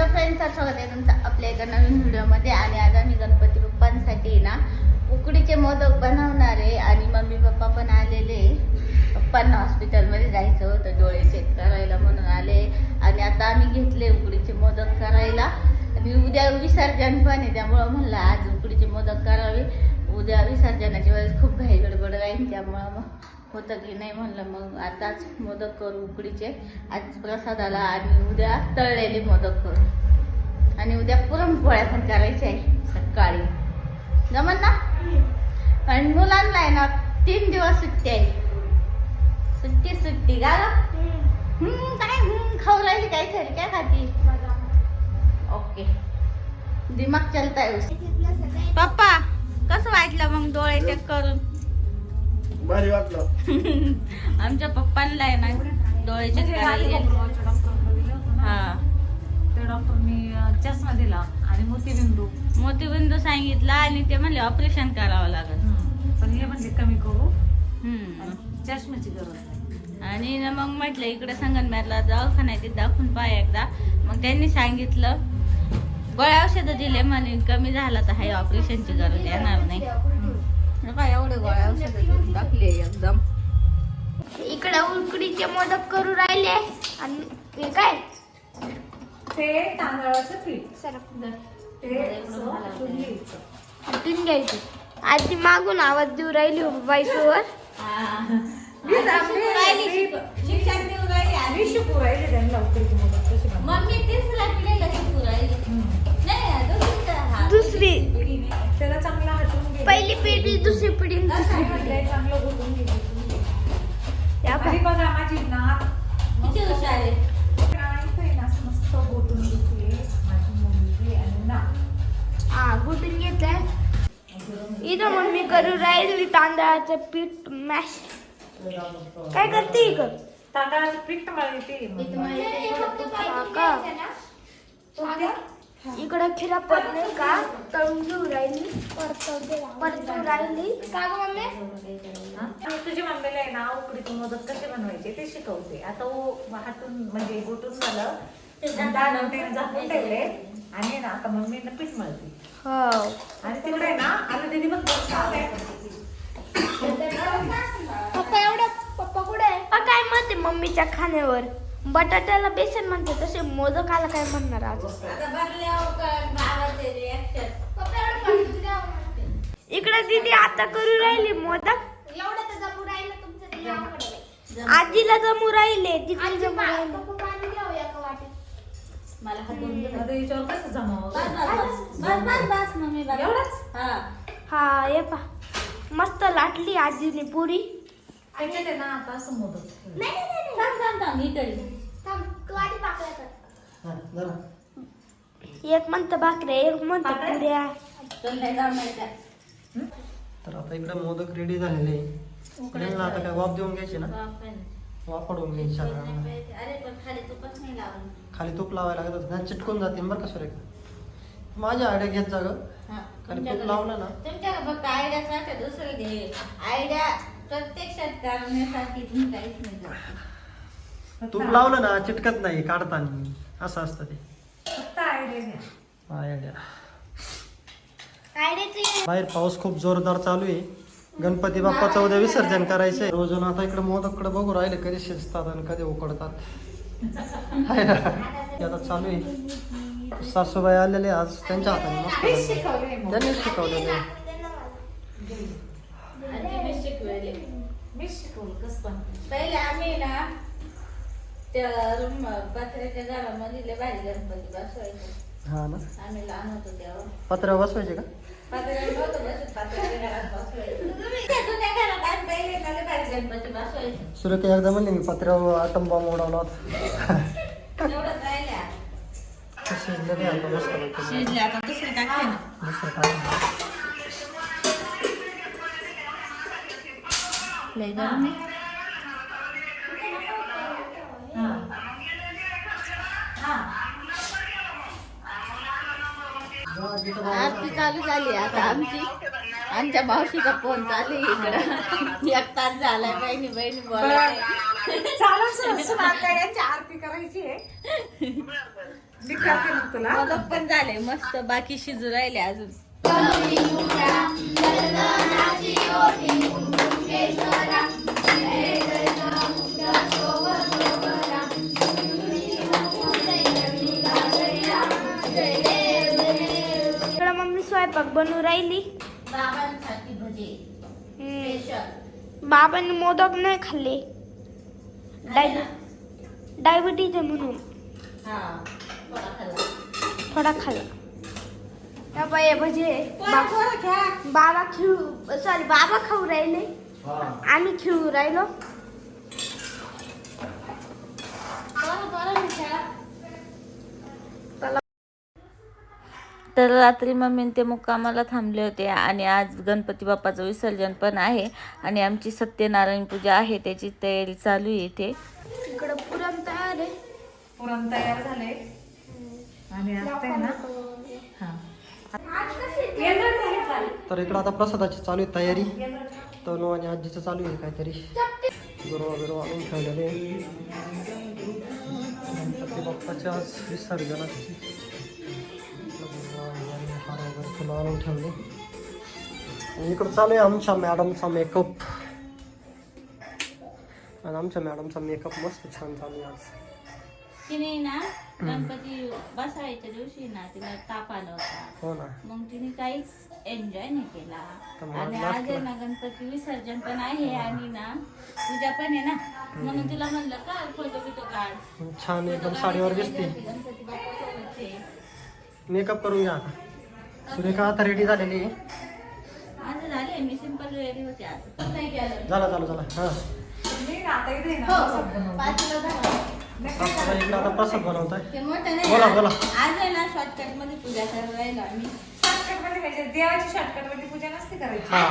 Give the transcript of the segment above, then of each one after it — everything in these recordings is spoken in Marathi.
हॅलो फ्रेंड्स स्वागत आहे तुमचं आपल्या एका नवीन व्हिडिओमध्ये. आणि आज आम्ही गणपती बाप्पांसाठी ना उकडीचे मोदक बनवणार आहे. आणि मम्मी पप्पा पण आलेले पप्पांना हॉस्पिटलमध्ये जायचं होतं डोळे चेक करायला म्हणून आले. आणि आता आम्ही घेतले उकडीचे मोदक करायला. आणि उद्या विसर्जन पण आहे त्यामुळं म्हणलं आज उकडीचे मोदक करावे. उद्या विसर्जनाच्या वेळेस खूप घाई गडबड राहील त्यामुळं मग होतं की नाही म्हणलं मग आताच मोदक करू उकडीचे. आज प्रसादाला आणि उद्या तळलेले मोदक करू. आणि उद्या पुरणपोळ्या पण करायच्या आहे सकाळी. जमन ना? आणि मुलांना आहे ना तीन दिवस सुट्टी आहे. सुट्टी सुट्टी का गं? हम्म, काय हम्म, खाऊ राहिली काय तरी काय खाती ओके. दिमाग चलताय. भारी वाटलं. आमच्या पप्पांना आहे ना डोळे चेक म्हणजे. हा. त्या डॉक्टरनी चष्मा दिला आणि मोतीबिंदू. मोतीबिंदू सांगितला आणि ते म्हणले ऑपरेशन करावं लागेल. पण हे म्हणजे कमी करू. चष्म्याची गरज आणि ना मग म्हटलं इकडे संगनमेरला दवाखाना आहे ते दाखवून पाहा एकदा. मग त्यांनी सांगितलं गोळ्या औषधं दिले म्हणे कमी झाला तर हाय ऑपरेशनची गरज येणार नाही. हे काय एवढे गोळ्या औषधं देऊन टाकले एकदम. इकडे उकडीचे मोदक करू राहिले. आणि हे काय? ते तांदळाचं पीठ. हाटून घ्यायचं. आधी मागून आवाज देऊ राहिली बायकोवर कसे बनवायचे. मम्मी तिसऱ्या पिढीला शिकू राहिली. दुसरी. त्याला चांगलं हटून घ्यायचं. पहिली पिढी दुसरी पिढी आणि चांगलं घोटून घ्यायचं. या आणि. बघा माझी नाक किती हुशार आहे. ना असं मस्त घोटून घेतली माझी मुलगी आणि नाक हा घुटून घेतलंय. इथं मम्मी करू राहिली तांदळाचं पीठ मॅश काय करते इकडं तांदळाचं पीठ मळते. काका इकडं खिरा पड नाही का? तळून घेऊ राहिली. परतू राहिली. का गं मम्मी? तुझी मम्मीला आहे ना उकडीचे मोदक कसे बनवायचे ते शिकवते. आता उ हाटून म्हणजे गोटून झालं झाकून ठेवले. आणि ना आता मम्मीनं पीठ मळते. हो आणि तिकडे आहे ना आलू दिदी बघ बघ पप्पा एवढा पप्पा कुठे आहे? काय मत आहे मम्मीच्या खाण्यावर. बटाट्याला बेसन म्हणते तसे मोदकाला काय म्हणणार आज. इकडे दीदी आता करू राहिली मोदक. आजीला जमू राहिले तिकडे जमू राहिले? हा. हा ये पा मस्त लाटली आजीने पुरी. त्याच्यात आहे ना आता असं मोदक थांब, थांब, थांब, ही करी. हा, जरा. एक म्हणतं भाकऱ्या एक म्हणतं भाकऱ्या? पुऱ्या नाही नाही. तर आता इकडे मोदक रेडी झालेले आहे. यांना आता काय वाफ देऊन घ्यायची ना बापरे. वाफडून घ्यायची नाही सगळ्यांना. पाहिजे. अरे पण खाली तुपच नाही लावलं खाली तूप लावायला लागत. नाही चिटकून जाते बरं का सुरेखा माझ्या आयडिया घेत जा ग हा, खाली तुमच्याकडे- तूप लावलं ना तुमच्याकडे फक्त आयडिया सारखं दुसरं घे आयडिया प्रत्यक्षात करण्यासाठी तुम्ही काहीच नाही करत. तूप लावलं ना चिटकत नाही काढताना असं असतं ते. फक्त आयडिया घ्या. आयडिया आयडियाची बाहेर पाऊस खूप जोरदार चालू आहे. गणपती बाप्पाचं उद्या विसर्जन करायचंय. रोजून आता इकडे मोदकडे बघू राहिले कधी शिजतात आणि कधी उकडतात. आहे ना. ते आता चालू आहे. सासूबाई आलेले आज त्यांच्या हाताने मस्त मीच बनवलं. शिकवलंय मग. त्यांनी शिकवलेले आणि मी शिकवले मीच शिकवलं कसं बनवायचं. पहिले आम्ही ना त्या रूम पत्र्याच्या घरामध्ये लय भारी गणपती बसवायचो. हा ना. आम्ही लहान होतो तेव्हा. पत्र्यावर बसवायचे का? पत्र्याला नव्हतं बसत पत्र्याच्या घरात बसवायचो. त्या जुन्या घरात आम्ही पहिले ना लय भारी गणपती बसवायचो सुरेखा एकदा म्हणले मी पत्र्यावर आटम बॉम्ब उडवला होता. तेवढंच राहिल्या. शिजलं नाही आता मस्त पैकी. शिजले आता दुसरे टाकते ना. दुसरं काय नाही. लय गरम आहे. आरती चालू झाली आता आमची. आमच्या मावशीचा फोन चालू आहे इकडं. एक तास झालाय बहिणी बहिणी आरती करायची आहे. पण झाले मस्त बाकी शिजू राहिले अजून. स्वयंपाक बनवून राहिली. बाबांसाठी भजे. स्पेशल बाबांनी मोदक नाही खाल्ले. डायबि डायबिटीज आहे म्हणून. हा थोडा खाल्ला. बाई भजे. बाबा खेळू सॉरी बाबा खाऊ राहिले. आम्ही खेळू राहिलो. तर रात्री मम्मी ते मुक्कामाला थांबले होते आणि आज गणपती बाप्पाचं विसर्जन पण आहे आणि आमची सत्यनारायण पूजा आहे त्याची तयारी चालू आहे इथे. इकडं पुरण तयार आहे. पुरण तयार झाले आणि आता ना हा. तर इकडं आता प्रसादाची चालू आहे तयारी. तनु आणि आजीचं चालू आहे काहीतरी. गुरवा बिरवा आणून ठेवलेले. गणपती बाप्पाच्या विसर्जनाची. फुलं आणून ठेवले. इकडं चालू आहे आमच्या मॅडमचा मेकअप आणि आमच्या मॅडमचा मेकअप मस्त छान चालू आहे आज. तिने ना गणपती बसायच्या दिवशी ना तिला ताप आला होता. हो ना. मग तिने काहीच एन्जॉय नाही केला. आणि आज ना गणपती विसर्जन पण आहे आणि ना पूजा पण आहे ना. म्हणून तिला म्हणलं का फोटो बिटो काढ. छान एकदम साडीवर दिसते. गणपती. मेकअप करून घ्या सुरेखा आता रेडी झालेली आहे. माझं झाले मी सिंपल रेडी होते आज. नाही केलं. झाला चालू झाला. हां. मी ना आता इथे ना हो, प्रसाद बनवते. पाचला झालं. सासूबाई इकडे आता प्रसाद बनवताय. ते मोठं नाही. बोला, बोला. आज आहे ना शॉर्टकटमध्ये पूजा करायला आम्ही. शॉर्टकटमध्ये म्हणजे देवाची शॉर्टकटमध्ये पूजा नसते करायची. हा.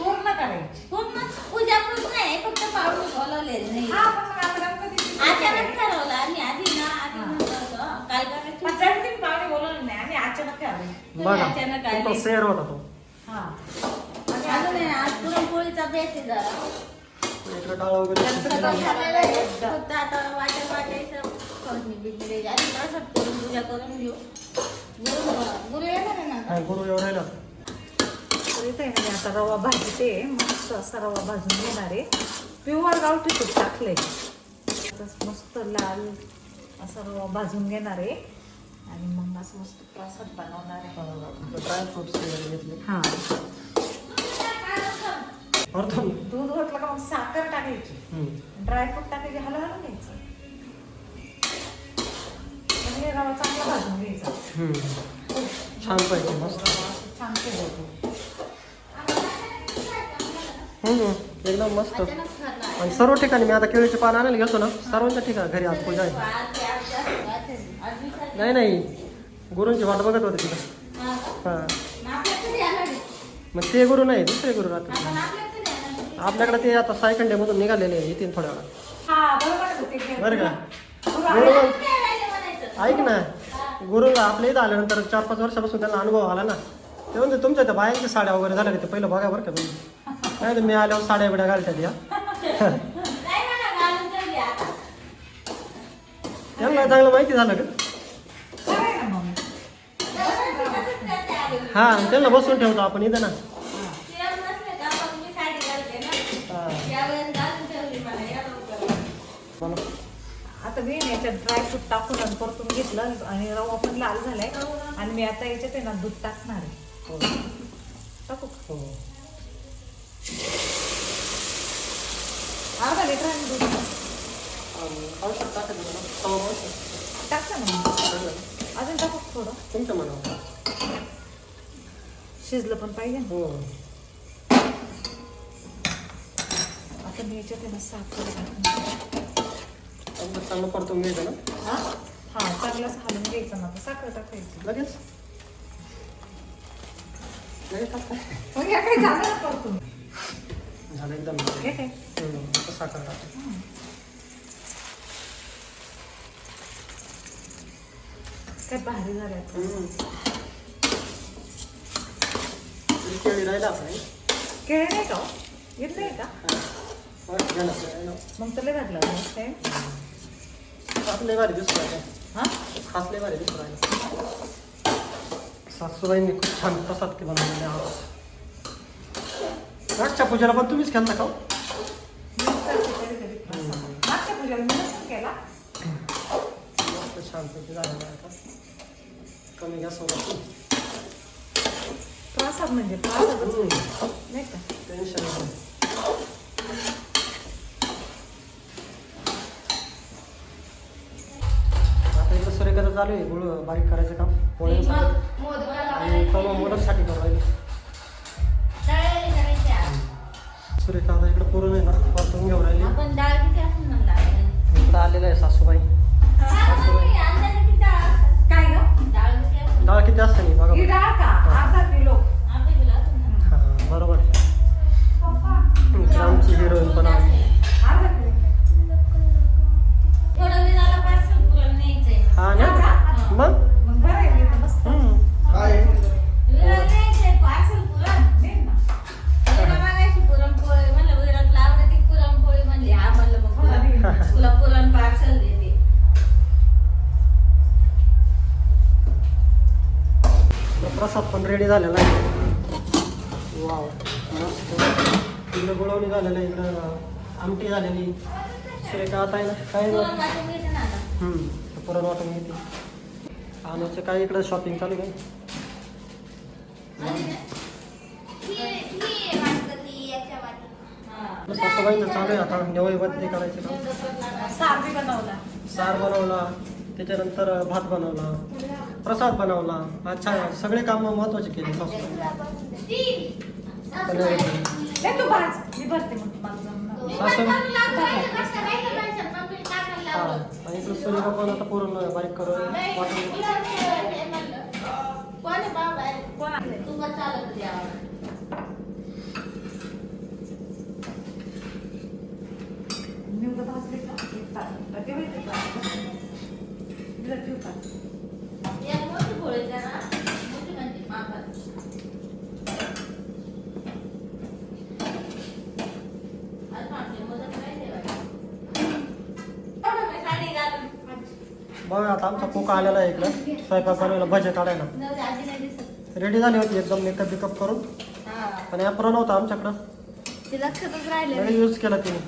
पूर्ण करायची. पूर्ण पूजा पूर्ण आहे फक्त पावडर बोलवलेलं नाही. हा पण मग आता गणपतीची पूजा अचानक करायची. ठरवलं. आम्ही आधी ना आधी. म्हणलं होतं. काल करायची पण जरी तुम्ही पाहुणे बोलवलं नाही आम्ही अचानक बघा अचानक आले. तुमचा शेअर होता तो. हा. अजून आहे ना, आज पुरणपोळीचा बेत आहे जरा. इकडे डाळ वगैरे सगळं शिजलेली आहे. झालेलं आहे. फक्त आता वाटायचं. आणि प्रसाद करून पूजा करून घेऊ. गुरु गुरु येणार आहे ना? हा, गुरु येऊ राहिला. तर इथे आहे ना? मी आता रवा भाजते. मस्त असा रवा भाजून घेणार आहे. प्युअर गावठी तूप टाकले मस्त लाल असा रवा भाजून घेणार आहे. आणि मग असं मस्त प्रसाद बनवणार आहे ड्रायफ्रुट्स वगैरे घेतले हा दूध घातलं का मग साखर टाकायची ड्रायफ्रूट टाकायचे हलव हलव घ्यायचं म्हणजे रवा चांगला भाजून घ्यायचा छान पाहिजे मस्त छान शिजवतो एकदम मस्त आणि सर्व ठिकाणी मी आता केळीचे पान आणायला गेलो ना सर्वांच्या ठिकाणी घरी आज पूजा आहे ते. नाही नाही गुरुंची वाट बघत होते तिथं. हा. हा मग ते गुरु नाही दुसरे गुरु राहतात. आपल्याकडे ते आता सायकंडेमधून निघालेले आहे, येतील थोड्या वेळा हा बरं का? गुरु गुरु? ऐक ना गुरुला आपल्या इथं आल्यानंतर चार पाच वर्षापासून त्यांना अनुभव आला ना. ते म्हणते तुमच्या त्या बायांच्या साड्या वगैरे झाल्या का? ते पहिलं बघा बरं का तुम्ही. नाही तर मी आल्यावर साड्या बिड्या घालतात या. त्यांना चांगलं माहिती झालं का खरं आहे ना मग तसंच करते आधी. हा त्यांना बसून ठेवतो आपण इथं ना आता मी याच्यात ड्रायफ्रूट टाकून आणि परतून घेतलं आणि रवा पण लाल झालाय आणि मी आता याच्यात आहे ना दूध टाकणार आहे हो. टाकू? हो. अर्धा लिटर आणि दूध. टाकलं ना. अजून टाकू थोडं तुमच्या मनावर शिजलं पण पाहिजे ना. हो. आता मी याच्यात आहे ना साखर टाकणार चांगलं परतून घ्यायचं ना? हा? हा चांगलंच हलवून घ्यायचं ना आता साखर टाकायची. लगेच? लगेच टाकता? मग या काही झालं परतून? झालं एकदम. हे काय? हम्म, आता साखर काय भारी झालंय हम्म. तरी केळी राहिला आपण केळे नाही का? येत नाही का. घ्या ना, घ्या ना. मग घातलं मस्त आहे आपले भारी दिसत आहे हा खासले भारी दिसत आहे सासूबाईंनी खूप छान प्रसाद के बनवलेले आज मागच्या पूजेला पण तुम्हीच केलता का. मागच्या पूजेला मी केला छानपैकी झालेलं आहे आता कमी प्रसाद म्हणजे प्रसादच नाही का टेन्शन नाही आता इकडं सूर्यकाचं चालू आहे गुळ बारीक करायचं काम पोळ्यांसाठी आणि तवा मोदकसाठी करू राहिले सूर्यका आता इकडं पुरून आहे ना परतून घेऊन राहिली आपण डाळ किती असं म्हणला इकडं आलेलं आहे सासूबाई काय ग डाळ किती असं डाळ किती असते नाही बघा ही बरं. डाळ का अर्धा किलो अर्धा किलो असेल ना हा बरोबर. आमची हिरोईन पण न्यायचंय हा ना? मग? मग बरं आहे मी तर मस्त हम्म. विराला न्यायचंय पार्सल पुरण दे ना. विरा मागायची पुरणपोळी म्हणलं विराला आवडते पुरणपोळी म्हणली हा म्हणलं मग तुला तुला पुरण पार्सल देते आपला प्रसाद पण रेडी झालेला आहे वाव मस्त इकडं गुळवणी झालेलं आहे इकडं आमटी झालेली. सूर्यका आता आहे ना काय पुरण वाटून घेते ना आता. हम्म, पुरण वाटून घेते अनुचं काय इकडं शॉपिंग चालू आहे हा. सासूबाईंचं चालू आहे आता नेवई बदली करायचं सार बनवला. त्याच्यानंतर भात बनवला प्रसाद बनवला अच्छा सगळे कामं महत्त्वाचे केले. सासूबाई दे तू भाज मी भरते मग तुम्हाला जमणार. सासू सासू हा आणि इकडं सूर्यका पण आता पुरण बारीक करून वाटून कोण आहे बाबा कोण आहे? तुला चालत द्यावा निवडं भाजले का एक ताट. ते माहिती का? दिलं ठेवू का? एक मोठी पोळी द्या ना मोठी म्हणजे मापात आज आपले मोदक काय ठेवायचे? एवढं काय साडी घालून बघा आता आमचा कोका आलेला आहे इकडं. स्वयंपाक बनवायला भजे काढायला. नाही रेडी झाली होती एकदम मेकअप बिकअप करून. हा पण ॲप्रो नव्हता आमच्याकडं. ते लक्षातच राहिले यूज केला तिने.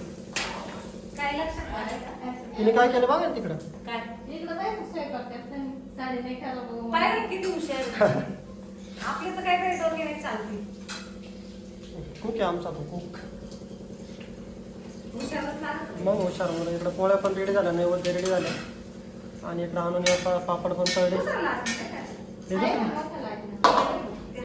काय लक्षात राहिलं? तिने काय केलं बघा ना तिकडं. नाही नाही कुक आहे आमचा तो कुक. मग हुशार म्हणून इकडं पोळ्या पण रेडी झाल्या नैवेद्य रेडी झाल्या आणि इकडं आणून पापड पण तळले.